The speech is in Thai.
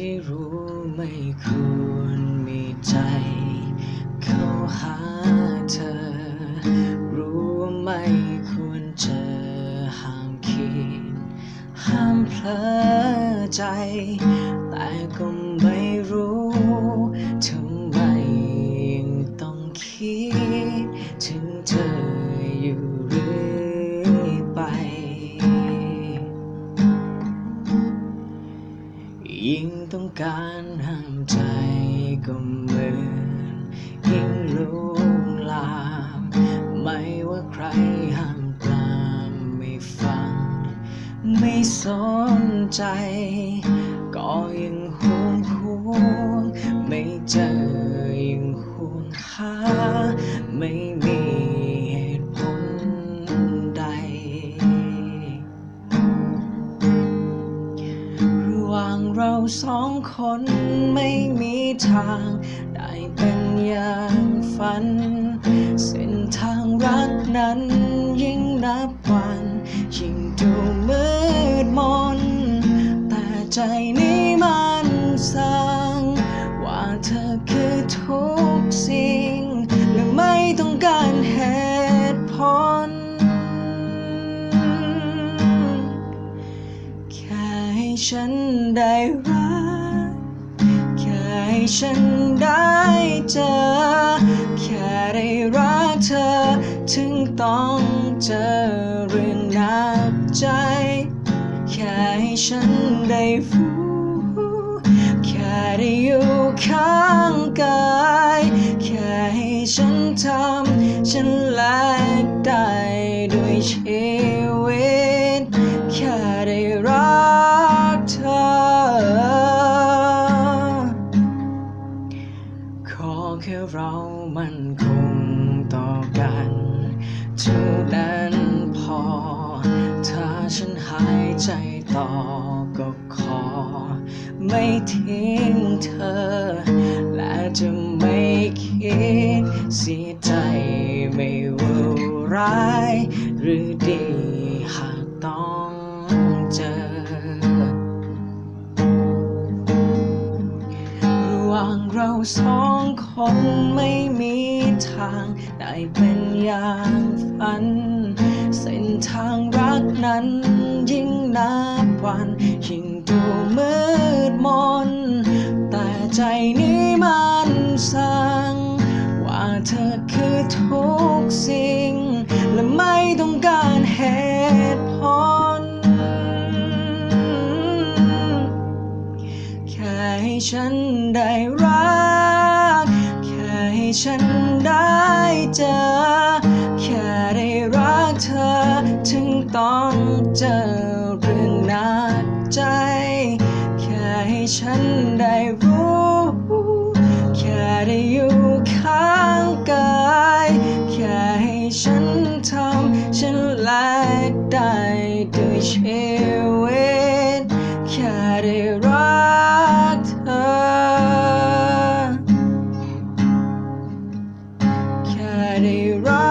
ที่รู้ไม่ควรมีใจ เข้าหาเธอ รู้ว่าไม่ควรเจอห้ามคิด ห้ามเพลอใจ แต่ก็ ยิ่งต้องการห้ามใจก็เหมือนยิ่งลุกลาม ไม่ว่าใครห้ามปรามไม่ฟัง ไม่สนใจ ก็ยังห่วงห่วงไม่เจอยังห่วงหา เราสองคนไม่มีทาง ได้เป็นอย่างฝัน เส้นทางรักนั้นยิ่งนับวัน ยิ่งดูมืดมน แต่ใจนี้มันสั่งว่าเธอคือทุกสิ่ง ฉันได้รัก แค่ให้ฉันได้เจอ แค่ได้รักเธอ ถึงต้องเจอเรื่องหนักใจ แค่ให้ฉันได้รู้แค่ได้อยู่ข้างกาย แค่ให้ฉันทำฉัน มันคงต่อกันเท่านั้นพอ ถ้าฉันหายใจต่อก็ขอ ไม่ทิ้งเธอ และจะไม่คิดเสียใจไม่ว่าร้ายหรือดีหาก สองคนไม่มีทางได้เป็นอย่างฝัน เส้นทางรักนั้นยิ่งนับวันยิ่งดูมืดมน แต่ใจนี้มันสั่งว่าเธอคือทุกสิ่ง และไม่ต้องการเหตุผล แค่ให้ฉันได้รัก ฉันได้เจอ แค่ได้รักเธอ ถึงต้องเจอเรื่องหนักใจ แค่ให้ฉันได้ mighty rock.